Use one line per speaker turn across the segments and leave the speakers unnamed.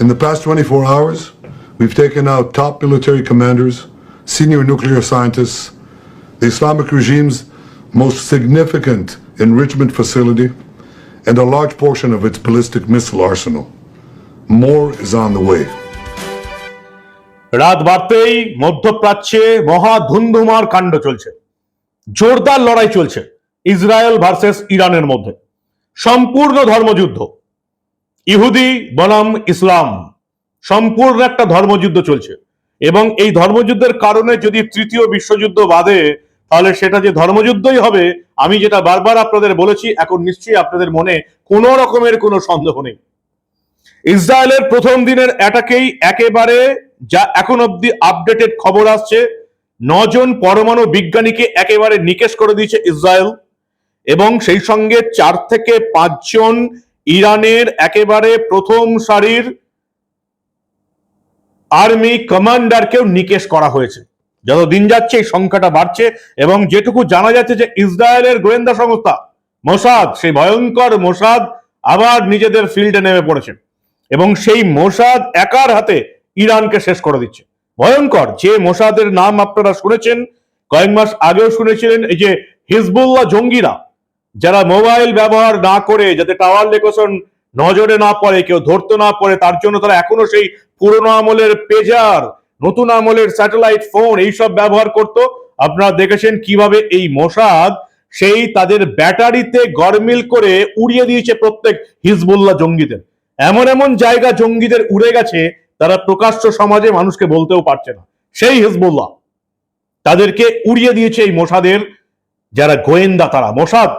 In the past 24 hours, we've taken out top military commanders, senior nuclear scientists, the Islamic regime's most significant enrichment facility, and a large portion of its ballistic missile arsenal. More is on the way.
রাত বাড়তেই মধ্যপ্রাচ্যে মহা ধুন্ধুমার কাণ্ড চলছে জোরদার লড়াই চলছে Israel versus ইরানের মধ্যে সম্পূর্ণ ধর্মযুদ্ধ ইহুদি বনাম ইসলাম, সম্পূর্ণ একটা ধর্মযুদ্ধ চলছে। এবং এই ধর্মযুদ্ধের কারণে যদি তৃতীয় বিশ্বযুদ্ধ বাদে, তাহলে সেটা যে ধর্মযুদ্ধই হবে, আমি যেটা বারবার আপনাদের বলেছি, এখন নিশ্চয়ই আপনাদের মনে কোনো রকমের কোনো সন্দেহ নেই। ইসরায়েলের প্রথম দিনের অ্যাটাকেই একেবারে যা এখন অব্দি আপডেটেড খবর আসছে, নজন পরমাণু বিজ্ঞানীকে একেবারে নিকেশ করে দিয়েছে ইসরায়েল, এবং সেই সঙ্গে চার থেকে পাঁচজন ইরানের একেবারে প্রথম সারির আর্মি কমান্ডারকেও নিকেশ করা হয়েছে। যত দিন যাচ্ছে এই সংখ্যাটা বাড়ছে এবং যেটুকু জানা যাচ্ছে যে ইসরায়েলের গোয়েন্দা সংস্থা মোসাদ, সেই ভয়ঙ্কর মোসাদ আবার নিজেদের ফিল্ডে নেমে পড়েছে এবং সেই মোসাদ একার হাতে ইরানকে শেষ করে দিচ্ছে। ভয়ঙ্কর, যে মোসাদের নাম আপনারা শুনেছেন, কয়েক মাস আগেও শুনেছিলেন এই যে হিজবুল্লাহ জঙ্গিরা যারা মোবাইল ব্যবহার না করে যাতে টাওয়ার লোকেশন নজরে না পড়ে, কেউ ধরতে না পারে তার জন্য তারা এখনও সেই পুরোনো আমলের পেজার নতুন আমলের স্যাটেলাইট ফোন এইসব ব্যবহার করত। আপনারা দেখেছেন কীভাবে এই মোসাদ সেই তাদের ব্যাটারিতে গরমিল করে উড়িয়ে দিয়েছে প্রত্যেক হিজবুল্লাহ জঙ্গিদের। এমন এমন জায়গা জঙ্গিদের উড়ে গেছে, তারা প্রকাশ্য সমাজে মানুষকে বলতেও পারছে না। সেই হিজবুল্লাহ তাদেরকে উড়িয়ে দিয়েছে এই মোসাদের, যারা গোয়েন্দা তারা, মোসাদ।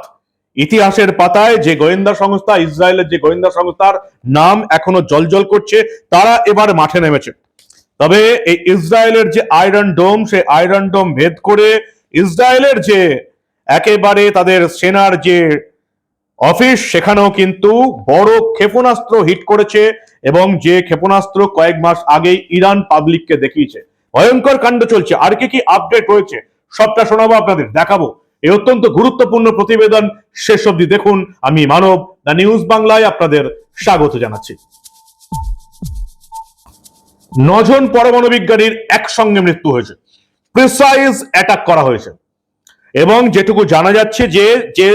ইতিহাসের পাতায় যে গোয়েন্দা সংস্থা, ইসরায়েলের যে গোয়েন্দা সংস্থার নাম এখনও জলজল করছে, তারা এবার মাঠে নেমেছে। তবে এই ইসরায়েলের যে আয়রন ডোম সে আয়রন ডোম ভেদ করে ইসরায়েলের যে একেবারে তাদের সেনার যে অফিস, সেখানেও কিন্তু বড় ক্ষেপণাস্ত্র হিট করেছে এবং যে ক্ষেপণাস্ত্র কয়েক মাস আগেই ইরান পাবলিককে দেখিয়েছে। ভয়ঙ্কর কাণ্ড চলছে। আর কি কি আপডেট রয়েছে, সবটা শোনাবো আপনাদের, দেখাবো। এই অত্যন্ত গুরুত্বপূর্ণ প্রতিবেদন শেষ অবধি দেখুন। আমি মানব, দ্য নিউজ বাংলায় আপনাদের স্বাগত জানাচ্ছি। নজন পরমাণু বিজ্ঞানীর একসঙ্গে মৃত্যু হয়েছে। প্রিসাইজ অ্যাটাক করা হয়েছে। এবং যেটুকু জানা যাচ্ছে যে যে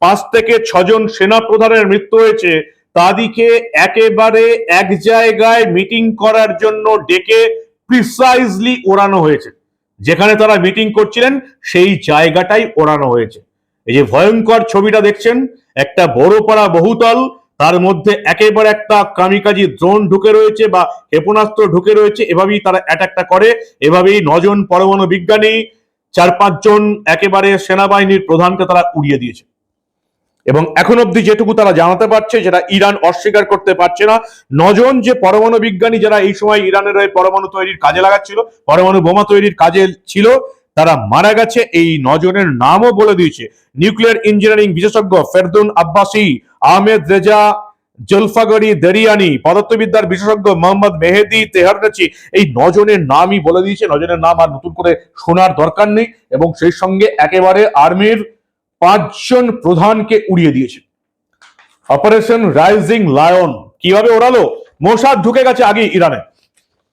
পাঁচ থেকে ছজন সেনা প্রধানের মৃত্যু হয়েছে তাদিকে একেবারে এক জায়গায় মিটিং করার জন্য ডেকে প্রিসাইজলি ওড়ানো হয়েছে। যেখানে তারা মিটিং করছিলেন, সেই জায়গাটাই ওড়ানো হয়েছে। এই যে ভয়ঙ্কর ছবিটা দেখছেন, একটা বড় পাড়া বহুতল, তার মধ্যে একেবারে একটা কামিকাজি দ্রোন ঢুকে রয়েছে বা ক্ষেপণাস্ত্র ঢুকে রয়েছে, এভাবেই তারা অ্যাটাকটা করে। এভাবেই নজন পরমাণু বিজ্ঞানী, চার পাঁচজন একেবারে সেনাবাহিনীর প্রধানকে তারা উড়িয়ে দিয়েছে। এবং এখন অব্দি যেটুকু তারা জানাতে পারছে, যেটা ইরান অস্বীকার করতে পারছে না, নজন যে পরমাণু বিজ্ঞানী যারা এই সময় ইরানের ওই পরমাণু তৈরির কাজে লাগাচ্ছিল, পরমাণু বোমা তৈরির কাজে ছিল, তারা মারা গেছে, এই নজনের নামও বলে দিয়েছে। নিউক্লিয়ার ইঞ্জিনিয়ারিং বিশেষজ্ঞ ফেরদুন আব্বাসি, আহমেদ রেজা, জলফাগরি দেরিয়ানি, পদার্থবিদ্যার বিশেষজ্ঞ মোহাম্মদ মেহেদি তেহারনাচি এই নজনের নামই বলে দিয়েছে। নজনের নাম আর নতুন করে শোনার দরকার নেই এবং সেই সঙ্গে একেবারে আর্মির পাঁচজন প্রধানকে উড়িয়ে দিয়েছে। অপারেশন রাইজিং লায়ন কীভাবে ওড়ালো? মোসাদ ঢুকে গেছে আগে ইরানে।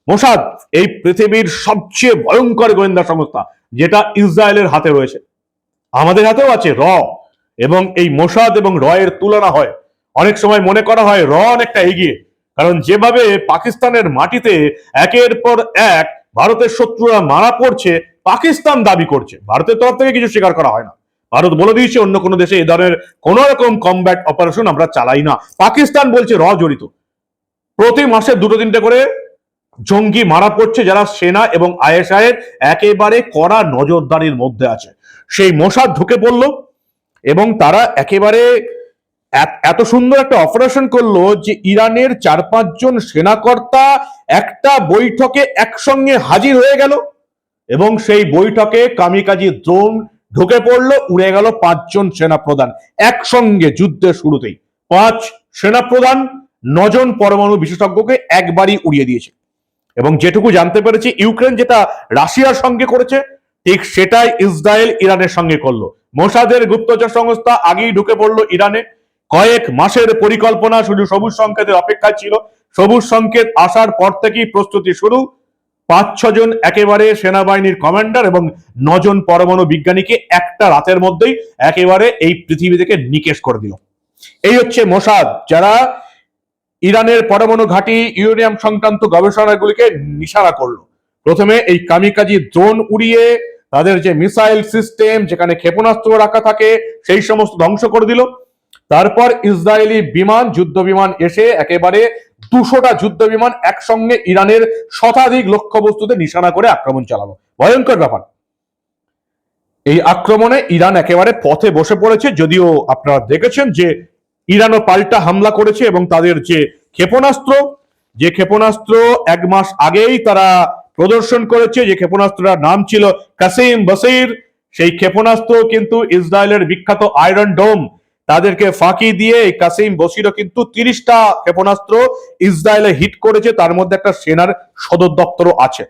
মোসাদ, এই পৃথিবীর সবচেয়ে ভয়ঙ্কর গোয়েন্দা সংস্থা, যেটা ইসরায়েলের হাতে রয়েছে। আমাদের হাতেও আছে র, এবং এই মোসাদ এবং র এর তুলনা হয়। অনেক সময় মনে করা হয় র অনেকটা এগিয়ে, কারণ যেভাবে পাকিস্তানের মাটিতে একের পর এক ভারতের শত্রুরা মারা পড়ছে, পাকিস্তান দাবি করছে। ভারতের তরফ থেকে কিছু স্বীকার করা হয় না। ভারত বলে দিয়েছে, অন্য কোনো দেশে এ ধরনের কোন রকম কমব্যাট অপারেশন আমরা চালাই না। পাকিস্তান বলছে র জড়িত প্রতি মাসে দুটো তিনটে করে জঙ্গি মারা পড়ছে, যারা সেনা এবং আইএসআই এর একেবারে কড়া নজরদারির মধ্যে আছে। সেই মোসাদ ঢুকে পড়ল এবং তারা একেবারে এত- এত সুন্দর একটা অপারেশন করল যে ইরানের চার পাঁচজন সেনাকর্তা একটা বৈঠকে একসঙ্গে হাজির হয়ে গেল এবং সেই বৈঠকে কামিকাজি দ্রোণ ঢুকে পড়ল, উড়ে গেল পাঁচজন সেনাপ্রধান। একসঙ্গে যুদ্ধের শুরুতেই পাঁচ সেনাপ্রধান, নজন পরমাণু বিশেষজ্ঞকে একবারই উড়িয়ে দিয়েছে। এবং যেটুকু জানতে পেরেছি, ইউক্রেন যেটা রাশিয়ার সঙ্গে করেছে, ঠিক সেটাই ইসরায়েল ইরানের সঙ্গে করল। মোসাদের গুপ্তচর সংস্থা আগেই ঢুকে পড়ল ইরানে। কয়েক মাসের পরিকল্পনা শুধু সবুজ সংকেতের অপেক্ষায় ছিল। সবুজ সংকেত আসার পর থেকেই প্রস্তুতি শুরু। পাঁচ ছজন একেবারে সেনাবাহিনীর কমান্ডার এবং নজন পরমাণু বিজ্ঞানীকে একটা রাতের মধ্যেই একেবারে এই পৃথিবী থেকে নিকেশ করে দিল। এই হচ্ছে মোসাদ, যারা ইরানের পরমাণু ঘাঁটি ইউরেনিয়াম সংক্রান্ত গবেষণাগুলিকে নিশানা করল। প্রথমে এই কামিকাজি ড্রোন উড়িয়ে তাদের যে মিসাইল সিস্টেম যেখানে ক্ষেপণাস্ত্র রাখা থাকে, সেই সমস্ত ধ্বংস করে দিল। তারপর ইসরায়েলি বিমান, যুদ্ধ বিমান এসে একেবারে দুশোটা যুদ্ধ বিমান একসঙ্গে ইরানের শতাধিক লক্ষ্যবস্তুতে নিশানা করে আক্রমণ চালালো। ভয়ঙ্কর ব্যাপার। এই আক্রমণে ইরান একেবারে পথে বসে পড়েছে, যদিও আপনারা দেখেছেন যে ইরানও পাল্টা হামলা করেছে এবং তাদের যে ক্ষেপণাস্ত্র যে ক্ষেপণাস্ত্র এক মাস আগেই তারা প্রদর্শন করেছে, যে ক্ষেপণাস্ত্রটার নাম ছিল কাসিম বসির, সেই ক্ষেপণাস্ত্র কিন্তু ইসরায়েলের বিখ্যাত আয়রন ডোম তাদেরকে ফাঁকি দিয়ে এই কাসিম বসিরও কিন্তু তিরিশটা ক্ষেপণাস্ত্র ইসরায়েলে হিট করেছে। তার মধ্যে একটা সেনার সদর দপ্তরও আছে।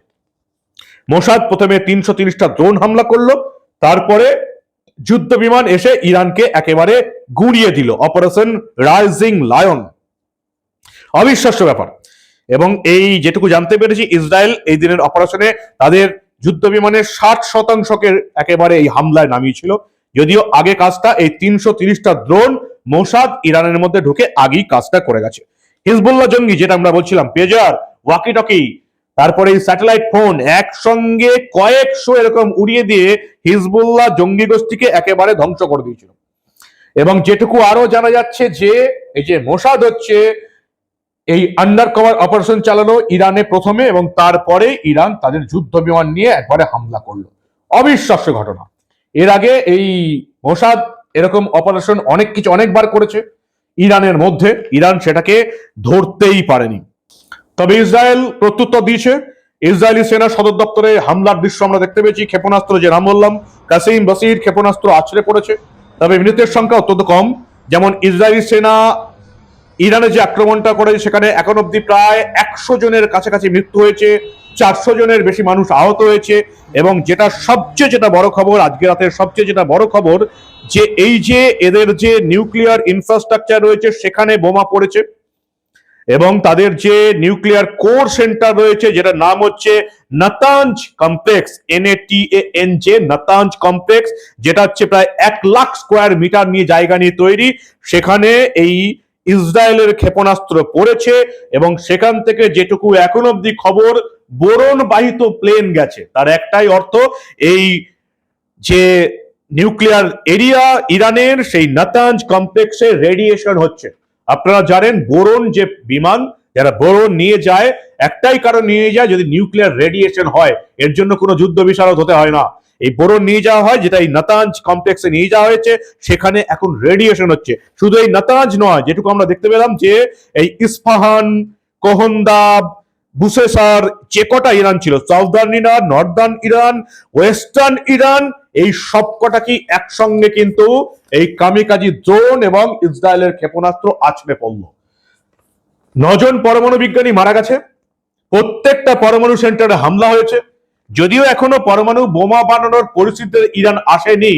মোসাদ প্রথমে তিনশো তিরিশটা ড্রোন হামলা করল, তারপরে যুদ্ধ বিমান এসে ইরানকে একেবারে গুঁড়িয়ে দিল, অপারেশন রাইজিং লায়ন। অবিশ্বাস্য ব্যাপার। এবং এই যেটুকু জানতে পেরেছি, ইসরায়েল এই দিনের অপারেশনে তাদের যুদ্ধ বিমানের ষাট শতাংশকে একেবারে এই হামলায় নামিয়েছিল। যদিও আগে কাজটা এই তিনশো তিরিশটা ড্রোন মোসাদ ইরানের মধ্যে ঢুকে আগেই কাজটা করে গেছে। হিজবুল্লাহ জঙ্গি, যেটা আমরা বলছিলাম পেজার ওয়াকি টকি তারপরে এই স্যাটেলাইট ফোন একসঙ্গে কয়েকশো এরকম উড়িয়ে দিয়ে হিজবুল্লাহ জঙ্গি গোষ্ঠীকে একেবারে ধ্বংস করে দিয়েছিল। এবং যেটুকু আরও জানা যাচ্ছে যে, এই যে মোসাদ হচ্ছে, এই আন্ডার কভার অপারেশন চালানো ইরানে প্রথমে এবং তারপরে ইরান তাদের যুদ্ধ বিমান নিয়ে একবারে হামলা করল। অবিশ্বাস্য ঘটনা। এর আগে এই মোসাদ এরকম অপারেশন অনেক কিছু অনেকবার করেছে ইরানের মধ্যে। ইরান সেটাকে ধরতেই পারেনি। তবে ইসরায়েল প্রত্যুত্তর দিয়েছে। ইসরায়েলি সেনা সদর দপ্তরে হামলার দৃশ্য আমরা দেখতে পেয়েছি। ক্ষেপণাস্ত্র যে নাম বললাম, কাসিম বাসির ক্ষেপণাস্ত্র আছড়ে পড়েছে। তবে মৃতের সংখ্যা অত্যন্ত কম। যেমন ইসরায়েলি সেনা ইরানে যে আক্রমণটা করেছে সেখানে এখন অব্দি প্রায় একশো জনের কাছাকাছি মৃত্যু হয়েছে। চারশো জনের বেশি মানুষ আহত হয়েছে এবং যেটা সবচেয়ে যেটা বড় খবর, আজকে রাতের সবচেয়ে যেটা বড় খবর, যে এই যে এদের যে নিউক্লিয়ার ইনফ্রাস্ট্রাকচার রয়েছে, সেখানে বোমা পড়েছে এবং তাদের যে নিউক্লিয়ার কোর সেন্টার রয়েছে যেটা নাম হচ্ছে Natanz complex N A T N J Natanz complex, যেটা হচ্ছে প্রায় এক লাখ স্কোয়ার মিটার নিয়ে জায়গা নিয়ে তৈরি। সেখানে এই ইসরায়েলের ক্ষেপণাস্ত্র পড়েছে এবং সেখান থেকে যেটুকু এখন অব্দি খবর বোরন বাহিত প্লেন গেছে। তার একটাই অর্থ এই যে নিউক্লিয়ার এরিয়া ইরানের, সেই নাতাঞ্জ কমপ্লেক্সে রেডিয়েশন হচ্ছে। আপনারা জানেন বোরন যে বিমান, যারা বোরন নিয়ে যায়, একটাই কারণ নিয়ে যায় যদি নিউক্লিয়ার রেডিয়েশন হয়, এর জন্য কোনো যুদ্ধ বিশারদ হতে হয় না। এই বোরন নিয়ে যাওয়া হয়, যেটা এই নাতাঞ্জ কমপ্লেক্সে নিয়ে যাওয়া হয়েছে, সেখানে এখন রেডিয়েশন হচ্ছে। শুধু এই নাতাঞ্জ নয়, যেটুকু আমরা দেখতে পেলাম যে এই ইস্পাহান, কোহন্দাব বুসেসার যে কটা ইরান ছিল। Southern Iran northern Iran western Iran, এই সব কটা কি একসঙ্গে কিন্তু এই কামিকাজি ড্রোন এবং ইসরায়েলের ক্ষেপণাস্ত্র আছড়ে পড়ল। নজন পরমাণু বিজ্ঞানী মারা গেছে। প্রত্যেকটা পরমাণু সেন্টারে হামলা হয়েছে। যদিও এখনও পরমাণু বোমা বানানোর পরিস্থিতিতে ইরান আসেনি,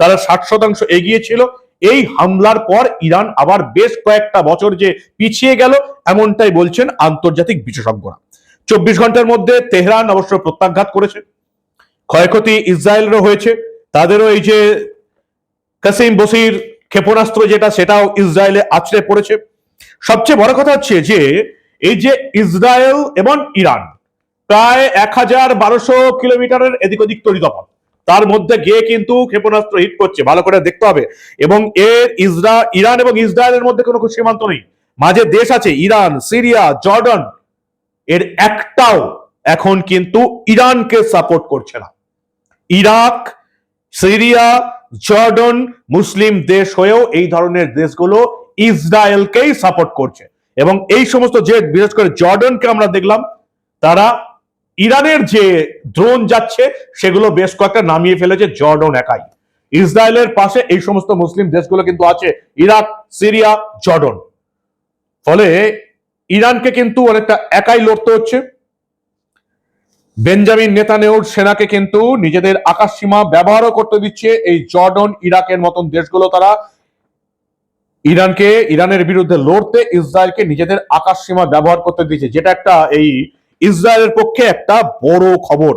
তারা ষাট শতাংশ এগিয়ে ছিল। এই হামলার পর ইরান আবার বেশ কয়েকটা বছর যে পিছিয়ে গেল, এমনটাই বলছেন আন্তর্জাতিক বিশেষজ্ঞরা। চব্বিশ ঘণ্টার মধ্যে তেহরান অবশ্য প্রত্যাঘাত করেছে। ক্ষয়ক্ষতি ইসরায়েলেরও হয়েছে। তাদেরও এই যে কাসিম বসির ক্ষেপণাস্ত্র যেটা, সেটাও ইসরায়েলে আছড়ে পড়েছে। সবচেয়ে বড় কথা হচ্ছে যে, এই যে ইসরায়েল এবং ইরান, প্রায় এক হাজার বারোশো কিলোমিটারের এদিক ওদিক তৈরি তফাৎ তার মধ্যে গিয়ে কিন্তু ক্ষেপণাস্ত্র হিট করছে। ভালো করে দেখতে হবে। এবং এর ইসরা, ইরান এবং ইসরায়েলের মধ্যে কোনো সীমান্ত নেই। মাঝে দেশ আছে, ইরান, সিরিয়া, জর্ডন। এর একটাও এখন কিন্তু ইরানকে সাপোর্ট করছে না। ইরাক, সিরিয়া, জর্ডন মুসলিম দেশ হয়েও এই ধরনের দেশগুলো ইসরায়েলকেই সাপোর্ট করছে। এবং এই সমস্ত যে, বিশেষ করে জর্ডনকে আমরা দেখলাম, তারা ইরানের যে ড্রোন যাচ্ছে, সেগুলো বেশ কয়েকটা নামিয়ে ফেলেছে জর্ডন একাই। ইসরায়েলের পাশে এই সমস্ত মুসলিম দেশগুলো কিন্তু আছে, ইরাক, সিরিয়া, জর্ডন। ফলে ইরানকে কিন্তু অনেকটা একাই লড়তে হচ্ছে। বেঞ্জামিন নেতানেউর সেনাকে কিন্তু নিজেদের আকাশ সীমা ব্যবহারও করতে দিচ্ছে এই জর্ডন, ইরাকের মতন দেশগুলো তারা। ইরানকে, ইরানের বিরুদ্ধে লড়তে ইসরায়েলকে নিজেদের আকাশ সীমা ব্যবহার করতে দিচ্ছে, যেটা একটা এই ইসরায়েলের পক্ষে একটা বড় খবর।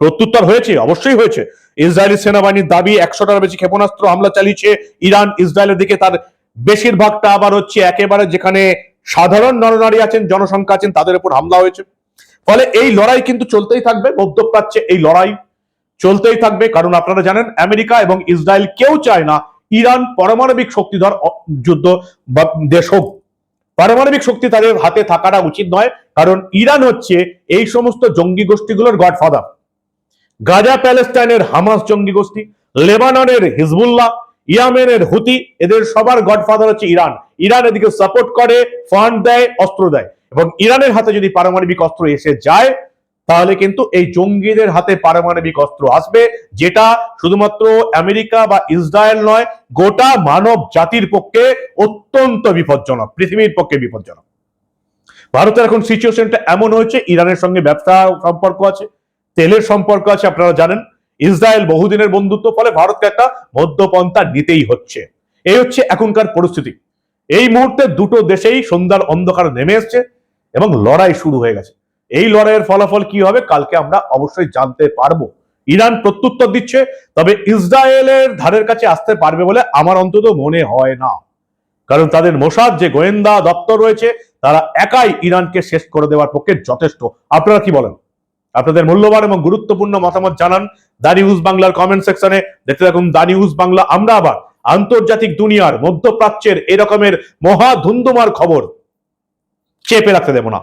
প্রত্যুত্তর হয়েছে, অবশ্যই হয়েছে। ইসরায়েলি সেনাবাহিনীর দাবি, একশোটার বেশি ক্ষেপণাস্ত্র হামলা চালিয়েছে ইরান। ইসরায়েলের দিকে তার বেশিরভাগটা আবার হচ্ছে একেবারে যেখানে সাধারণ নরনারী আছেন, জনসংখ্যা আছেন, তাদের উপর হামলা হয়েছে। ফলে এই লড়াই কিন্তু চলতেই থাকবে, মধ্যপ্রাচ্যে এই লড়াই চলতেই থাকবে। কারণ আপনারা জানেন, আমেরিকা এবং ইসরায়েল কেউ চায় না ইরান পারমাণবিক শক্তিধর যুদ্ধ বা দেশ হোক। পারমাণবিক শক্তি তাদের হাতে থাকাটা উচিত নয়। কারণ ইরান হচ্ছে এই সমস্ত জঙ্গি গোষ্ঠীগুলোর গডফাদার। গাজা, প্যালেস্টাইনের হামাস জঙ্গি গোষ্ঠী, লেবাননের হিজবুল্লাহ, ইয়ামেনের হুতি, এদের সবার গডফাদার হচ্ছে ইরান। ইরান এদিকে সাপোর্ট করে ফান্ড দেয়, অস্ত্র দেয়। এবং ইরানের হাতে যদি পারমাণবিক অস্ত্র এসে যায়, তাহলে কিন্তু এই জঙ্গিদের হাতে পারমাণবিক অস্ত্র আসবে, যেটা শুধুমাত্র আমেরিকা বা ইসরায়েল নয়, গোটা মানব জাতির পক্ষে অত্যন্ত বিপজ্জনক, পৃথিবীর পক্ষে বিপজ্জনক। ভারতের এখন সিচুয়েশনটা এমন হয়েছে, ইরানের সঙ্গে ব্যবসা সম্পর্ক আছে, তেলের সম্পর্ক আছে, আপনারা জানেন। ইসরায়েল বহুদিনের বন্ধুত্ব, ফলে ভারতকে একটা মধ্যপন্থা নিতেই হচ্ছে। এই হচ্ছে এখনকার পরিস্থিতি। এই মুহূর্তে দুটো দেশেই সন্ধ্যার অন্ধকার নেমে এসছে এবং লড়াই শুরু হয়ে গেছে। এই লড়াইয়ের ফলাফল কি হবে, কালকে আমরা অবশ্যই জানতে পারব। ইরান প্রত্যুত্তর দিচ্ছে, তবে ইসরায়েলের ধারের কাছে আসতে পারবে বলে আমার অন্তত মনে হয় না। কারণ তাদের মোসাদ, যে গোয়েন্দা দপ্তর রয়েছে তারা একাই ইরানকে শেষ করে দেওয়ার পক্ষে যথেষ্ট। আপনারা কি বলেন? আপনাদের মূল্যবান এবং গুরুত্বপূর্ণ মতামত জানান দা নিউজ বাংলার কমেন্ট সেকশনে। দেখতে থাকুন দা নিউজ বাংলা। আমরা আবার আন্তর্জাতিক দুনিয়ার মধ্যপ্রাচ্যের এরকমের মহা ধুন্দুমার খবর চেপে রাখতে দেব না।